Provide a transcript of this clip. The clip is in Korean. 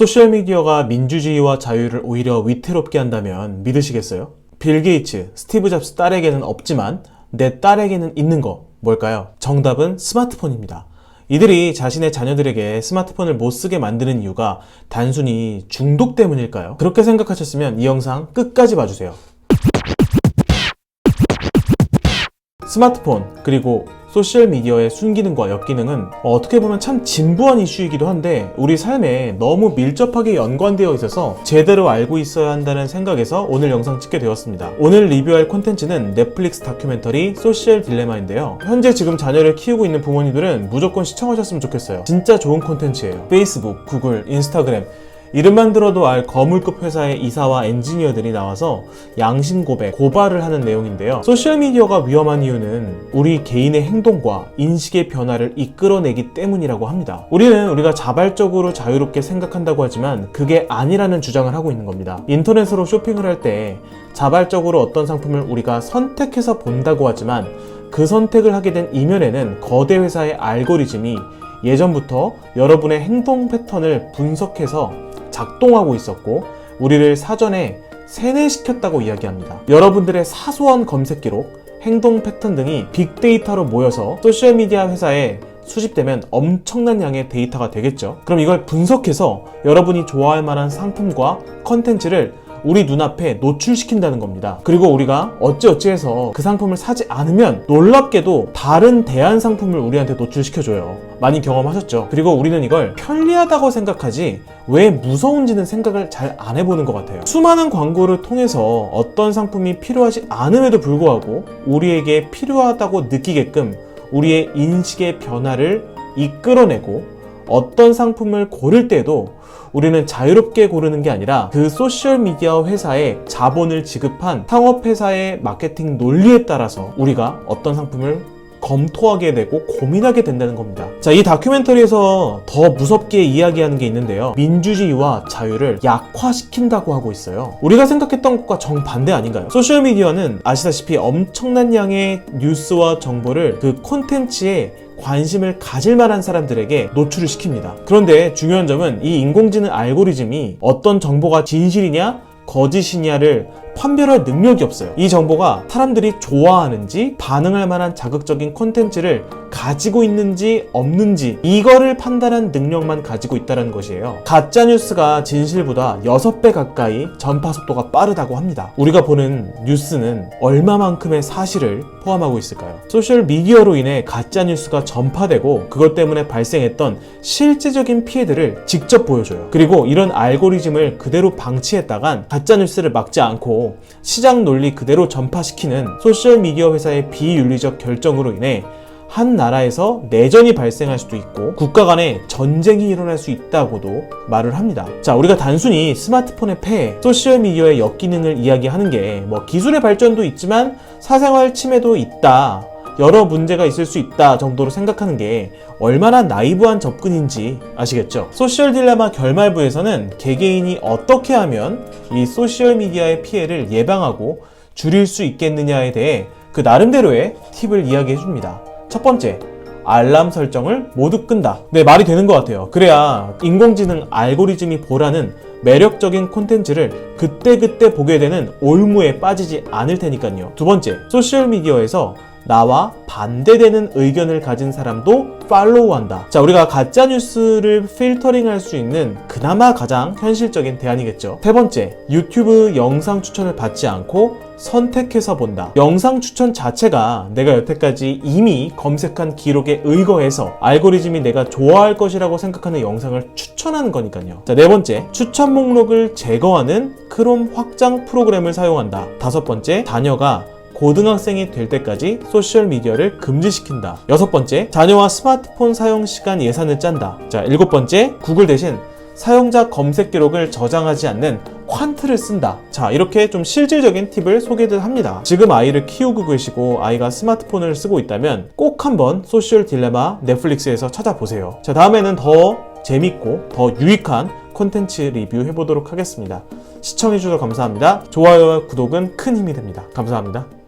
소셜미디어가 민주주의와 자유를 오히려 위태롭게 한다면 믿으시겠어요? 빌 게이츠, 스티브 잡스 딸에게는 없지만 내 딸에게는 있는 거 뭘까요? 정답은 스마트폰입니다. 이들이 자신의 자녀들에게 스마트폰을 못 쓰게 만드는 이유가 단순히 중독 때문일까요? 그렇게 생각하셨으면 이 영상 끝까지 봐주세요. 스마트폰 그리고 소셜미디어의 순기능과 역기능은 어떻게 보면 참 진부한 이슈이기도 한데 우리 삶에 너무 밀접하게 연관되어 있어서 제대로 알고 있어야 한다는 생각에서 오늘 영상 찍게 되었습니다. 오늘 리뷰할 콘텐츠는 넷플릭스 다큐멘터리 소셜 딜레마인데요. 현재 지금 자녀를 키우고 있는 부모님들은 무조건 시청하셨으면 좋겠어요. 진짜 좋은 콘텐츠예요. 페이스북, 구글, 인스타그램 이름만 들어도 알 거물급 회사의 이사와 엔지니어들이 나와서 양심 고백, 고발을 하는 내용인데요. 소셜미디어가 위험한 이유는 우리 개인의 행동과 인식의 변화를 이끌어내기 때문이라고 합니다. 우리는 우리가 자발적으로 자유롭게 생각한다고 하지만 그게 아니라는 주장을 하고 있는 겁니다. 인터넷으로 쇼핑을 할 때 자발적으로 어떤 상품을 우리가 선택해서 본다고 하지만 그 선택을 하게 된 이면에는 거대 회사의 알고리즘이 예전부터 여러분의 행동 패턴을 분석해서 작동하고 있었고 우리를 사전에 세뇌시켰다고 이야기합니다. 여러분들의 사소한 검색 기록, 행동 패턴 등이 빅데이터로 모여서 소셜미디어 회사에 수집되면 엄청난 양의 데이터가 되겠죠. 그럼 이걸 분석해서 여러분이 좋아할 만한 상품과 컨텐츠를 우리 눈앞에 노출시킨다는 겁니다. 그리고 우리가 어찌어찌해서 그 상품을 사지 않으면 놀랍게도 다른 대안 상품을 우리한테 노출시켜줘요. 많이 경험하셨죠? 그리고 우리는 이걸 편리하다고 생각하지 왜 무서운지는 생각을 잘 안 해보는 것 같아요. 수많은 광고를 통해서 어떤 상품이 필요하지 않음에도 불구하고 우리에게 필요하다고 느끼게끔 우리의 인식의 변화를 이끌어내고 어떤 상품을 고를 때도 우리는 자유롭게 고르는 게 아니라 그 소셜미디어 회사에 자본을 지급한 상업회사의 마케팅 논리에 따라서 우리가 어떤 상품을 검토하게 되고 고민하게 된다는 겁니다. 자, 이 다큐멘터리에서 더 무섭게 이야기하는 게 있는데요. 민주주의와 자유를 약화시킨다고 하고 있어요. 우리가 생각했던 것과 정반대 아닌가요? 소셜미디어는 아시다시피 엄청난 양의 뉴스와 정보를 그 콘텐츠에 관심을 가질 만한 사람들에게 노출을 시킵니다. 그런데 중요한 점은 이 인공지능 알고리즘이 어떤 정보가 진실이냐 거짓이냐를 판별할 능력이 없어요. 이 정보가 사람들이 좋아하는지 반응할 만한 자극적인 콘텐츠를 가지고 있는지 없는지 이거를 판단한 능력만 가지고 있다는 것이에요. 가짜 뉴스가 진실보다 6배 가까이 전파 속도가 빠르다고 합니다. 우리가 보는 뉴스는 얼마만큼의 사실을 포함하고 있을까요? 소셜 미디어로 인해 가짜 뉴스가 전파되고 그것 때문에 발생했던 실제적인 피해들을 직접 보여줘요. 그리고 이런 알고리즘을 그대로 방치했다간 가짜 뉴스를 막지 않고 시장 논리 그대로 전파시키는 소셜미디어 회사의 비윤리적 결정으로 인해 한 나라에서 내전이 발생할 수도 있고 국가 간에 전쟁이 일어날 수 있다고도 말을 합니다. 자, 우리가 단순히 스마트폰의 폐해, 소셜미디어의 역기능을 이야기하는 게 뭐 기술의 발전도 있지만 사생활 침해도 있다. 여러 문제가 있을 수 있다 정도로 생각하는 게 얼마나 나이브한 접근인지 아시겠죠? 소셜 딜레마 결말부에서는 개개인이 어떻게 하면 이 소셜 미디어의 피해를 예방하고 줄일 수 있겠느냐에 대해 그 나름대로의 팁을 이야기해 줍니다. 첫 번째, 알람 설정을 모두 끈다. 네, 말이 되는 것 같아요. 그래야 인공지능 알고리즘이 보라는 매력적인 콘텐츠를 그때그때 보게 되는 올무에 빠지지 않을 테니까요. 두 번째, 소셜미디어에서 나와 반대되는 의견을 가진 사람도 팔로우한다. 자, 우리가 가짜 뉴스를 필터링 할 수 있는 그나마 가장 현실적인 대안이겠죠. 세 번째, 유튜브 영상 추천을 받지 않고 선택해서 본다. 영상 추천 자체가 내가 여태까지 이미 검색한 기록에 의거해서 알고리즘이 내가 좋아할 것이라고 생각하는 영상을 추천하는 거니까요. 자, 네 번째, 추천 목록을 제거하는 크롬 확장 프로그램을 사용한다. 다섯 번째, 자녀가 고등학생이 될 때까지 소셜미디어를 금지시킨다. 여섯 번째, 자녀와 스마트폰 사용 시간 예산을 짠다. 자, 일곱 번째, 구글 대신 사용자 검색 기록을 저장하지 않는 퀀트를 쓴다. 자, 이렇게 좀 실질적인 팁을 소개를 합니다. 지금 아이를 키우고 계시고 아이가 스마트폰을 쓰고 있다면 꼭 한번 소셜 딜레마 넷플릭스에서 찾아보세요. 자, 다음에는 더 재밌고 더 유익한 콘텐츠 리뷰 해보도록 하겠습니다. 시청해주셔서 감사합니다. 좋아요와 구독은 큰 힘이 됩니다. 감사합니다.